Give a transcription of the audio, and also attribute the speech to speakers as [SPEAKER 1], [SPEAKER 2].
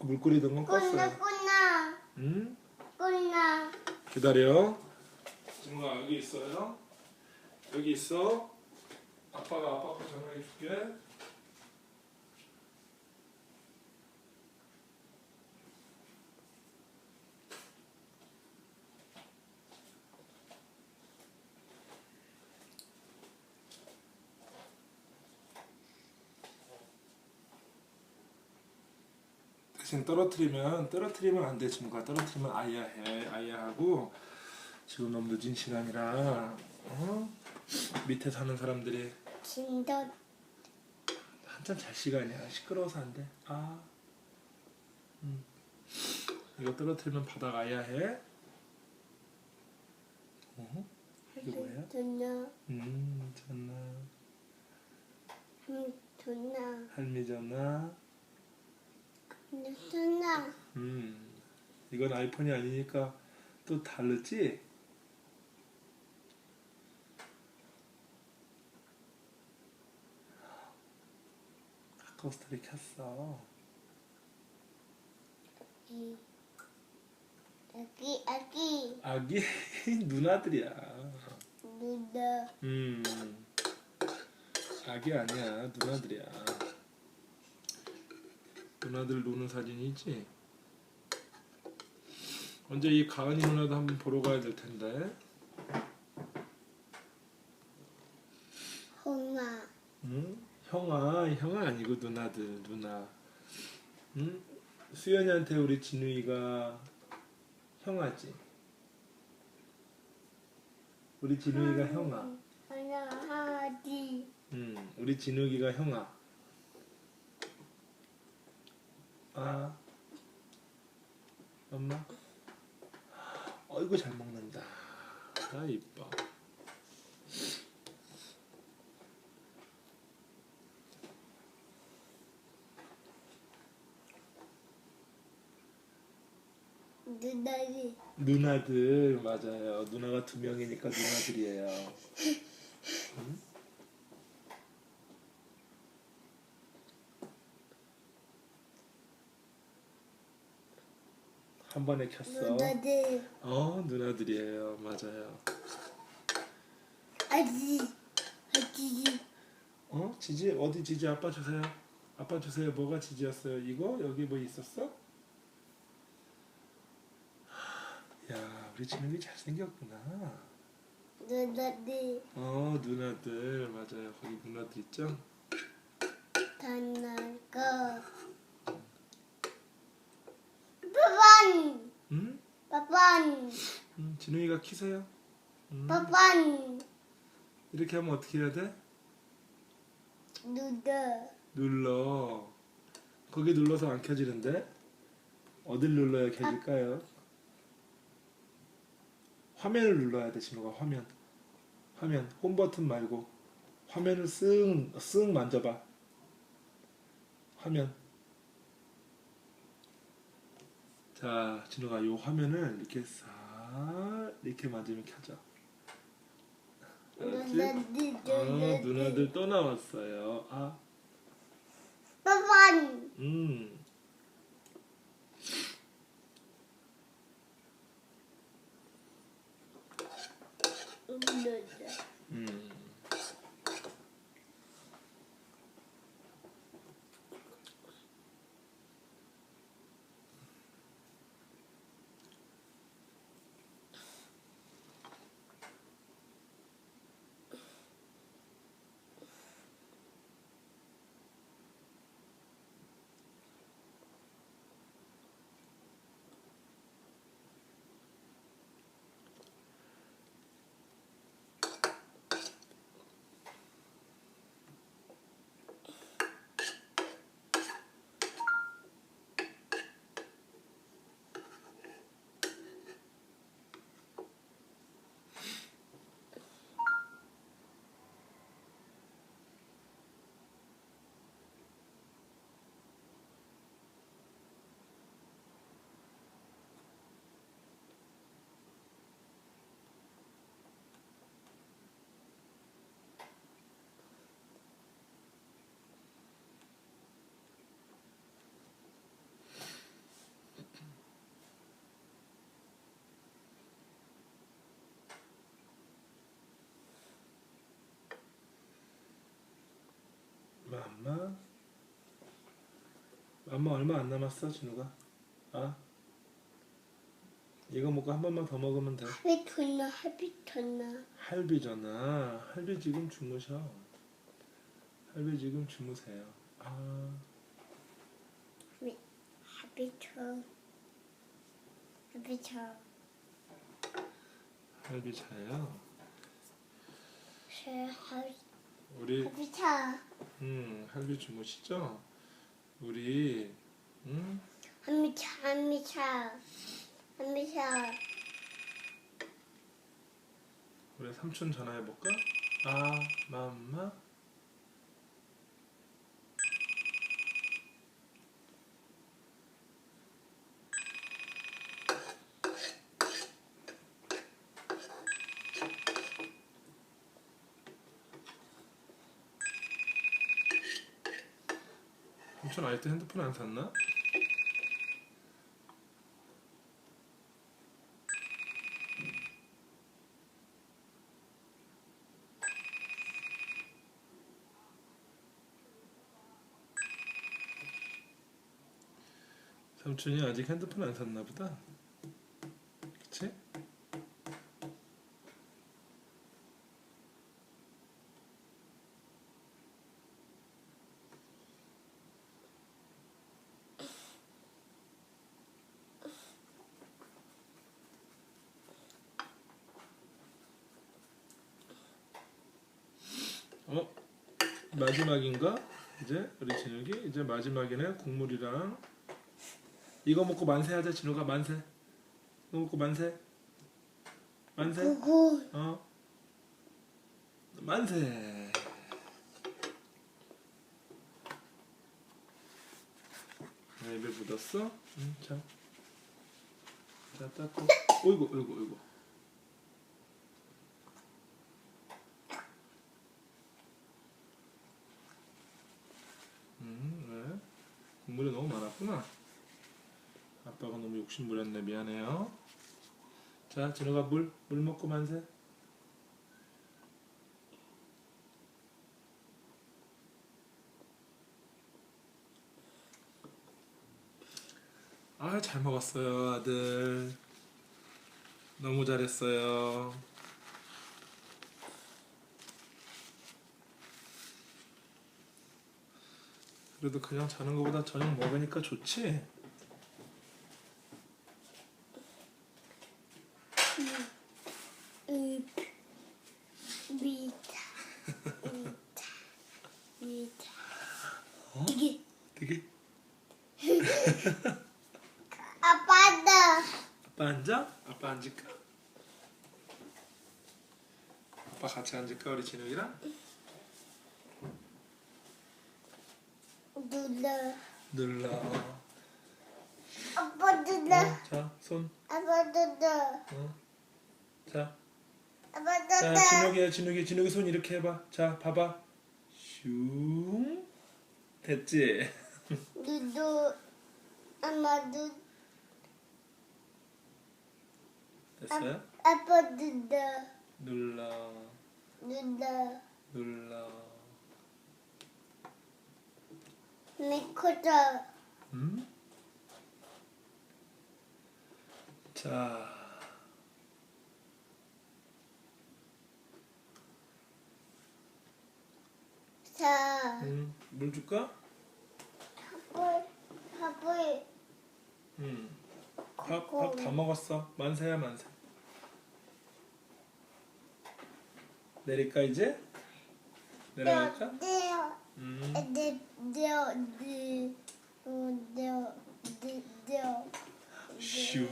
[SPEAKER 1] 물 끓이던 건 껐어요.
[SPEAKER 2] 꿀나
[SPEAKER 1] 응?
[SPEAKER 2] 꿀나
[SPEAKER 1] 기다려. 지문아 여기 있어요. 여기 있어. 아빠가 아빠 거 전화해 줄게. 대신 떨어뜨리면 떨어뜨리면 안돼 지금가 떨어뜨리면 아야 해 아야 하고 지금 너무 늦은 시간이라 어? 밑에 사는 사람들이
[SPEAKER 2] 진짜
[SPEAKER 1] 한참 잘 시간이야 시끄러워서 안 돼. 아, 음. 이거 떨어뜨리면 바닥 아야 해. 어? 이게 뭐야?
[SPEAKER 2] 존나
[SPEAKER 1] 음, 전화
[SPEAKER 2] 응 존나
[SPEAKER 1] 할미 전화.
[SPEAKER 2] 존나
[SPEAKER 1] 음, 이건 아이폰이 아니니까 또 다르지? 카카오 스토리 켰어.
[SPEAKER 2] 이 아기 아기
[SPEAKER 1] 아기 누나들이야.
[SPEAKER 2] 누나
[SPEAKER 1] 음, 아기 아니야 누나들이야. 누나들 노는 사진이지. 언제 이 가은이 누나도 한번 보러 가야 될 텐데.
[SPEAKER 2] 홍아
[SPEAKER 1] 응? 형아, 형아 아니고 누나들, 누나. 응? 수연이한테 우리 진우이가 형아지. 우리 진우이가 형아.
[SPEAKER 2] 하나 하지
[SPEAKER 1] 응, 우리 진우기가 형아. 아, 엄마. 어이구 잘 먹는다. 아 이뻐.
[SPEAKER 2] 누나지
[SPEAKER 1] 누나들 맞아요. 누나가 두 명이니까 누나들이에요. 한 번에 켰어.
[SPEAKER 2] 누나지
[SPEAKER 1] 어 누나들이에요. 맞아요.
[SPEAKER 2] 아지 아지
[SPEAKER 1] 어 지지 어디 지지 아빠 주세요. 아빠 주세요. 뭐가 지지였어요? 이거 여기 뭐 있었어? 야 우리 진욱이 잘 생겼구나.
[SPEAKER 2] 누나지
[SPEAKER 1] 어 누나들 맞아요. 거기 누나들 있죠?
[SPEAKER 2] 단나가 빠반
[SPEAKER 1] 응?
[SPEAKER 2] 빠반
[SPEAKER 1] 응 진욱이가 키세요. 음.
[SPEAKER 2] 빠반
[SPEAKER 1] 이렇게 하면 어떻게 해야 돼?
[SPEAKER 2] 누나
[SPEAKER 1] 눌러. 거기 눌러서 안 켜지는데? 어딜 눌러야 켜질까요? 화면을 눌러야 돼, 진우가 화면. 화면, 홈 버튼 말고 화면을 쓱, 쓱 만져봐. 화면. 자, 진우가 이 화면을 이렇게 싹 이렇게 만지면 켜져. 알았지? 어,
[SPEAKER 2] 누나지
[SPEAKER 1] 누나들 또 나왔어요. 아,
[SPEAKER 2] 빠반
[SPEAKER 1] 음. 맘마? 맘마 얼마 안 남았어 진우가? 아? 이거 먹고 한 번만 더 먹으면 돼.
[SPEAKER 2] 할비 전화 할비 전화
[SPEAKER 1] 할비 전화. 할비 지금 주무셔. 할비 지금 주무세요. 아.
[SPEAKER 2] 할비 할비 할비 전
[SPEAKER 1] 할비 자요?
[SPEAKER 2] 제 할비
[SPEAKER 1] 우리 토음 할비 주무시죠? 우리 음?
[SPEAKER 2] 하미 차 하미 차 하미 차.
[SPEAKER 1] 우리 삼촌 전화해 볼까? 아 맘마 삼촌 아직도 핸드폰 안 샀나? 삼촌이 아직 핸드폰 안 샀나 보다. 그치? 어? 마지막인가? 이제 우리 진욱이 이제 마지막이네. 국물이랑 이거 먹고 만세하자 진우가. 만세. 이거 먹고 만세. 만세. 어? 만세. 아, 입에 묻었어? 응 자. 자 닦고. 어이구 어이구 어이구 음, 왜? 국물이 너무 많았구나. 아빠가 너무 욕심 부렸네. 미안해요. 자, 진호가 물, 물 먹고 만세. 아, 잘 먹었어요, 아들. 너무 잘했어요. 그래도 그냥 자는 것보다 저녁 먹으니까 좋지?
[SPEAKER 2] 이 미타 미타 이게.
[SPEAKER 1] 되게?
[SPEAKER 2] 아빠다
[SPEAKER 1] 아빠 앉아? 아빠 앉을까? 아빠 같이 앉을까 우리 진욱이랑?
[SPEAKER 2] 눌러
[SPEAKER 1] 눌러.
[SPEAKER 2] 아빠 눌러
[SPEAKER 1] 어, 자, 손.
[SPEAKER 2] 아빠 눌러
[SPEAKER 1] 어. 자,
[SPEAKER 2] 아빠
[SPEAKER 1] 자
[SPEAKER 2] 눌러
[SPEAKER 1] 진욱이야 진욱이 진욱이 손 이렇게 해봐. 자, 봐봐 슝 됐지?
[SPEAKER 2] 누누 엄마 누
[SPEAKER 1] 됐어요?
[SPEAKER 2] 아빠 눌러
[SPEAKER 1] 눌러.
[SPEAKER 2] 눌러.
[SPEAKER 1] 눌러.
[SPEAKER 2] 미코다
[SPEAKER 1] 음? 자
[SPEAKER 2] 자
[SPEAKER 1] 음, 물 줄까?
[SPEAKER 2] 하불 하불
[SPEAKER 1] 음. 밥, 밥 다 먹었어. 만세야 만세. 내릴까 이제? 내려갈까? 음.
[SPEAKER 2] 네 네요 네 네요 네 네요
[SPEAKER 1] 슈.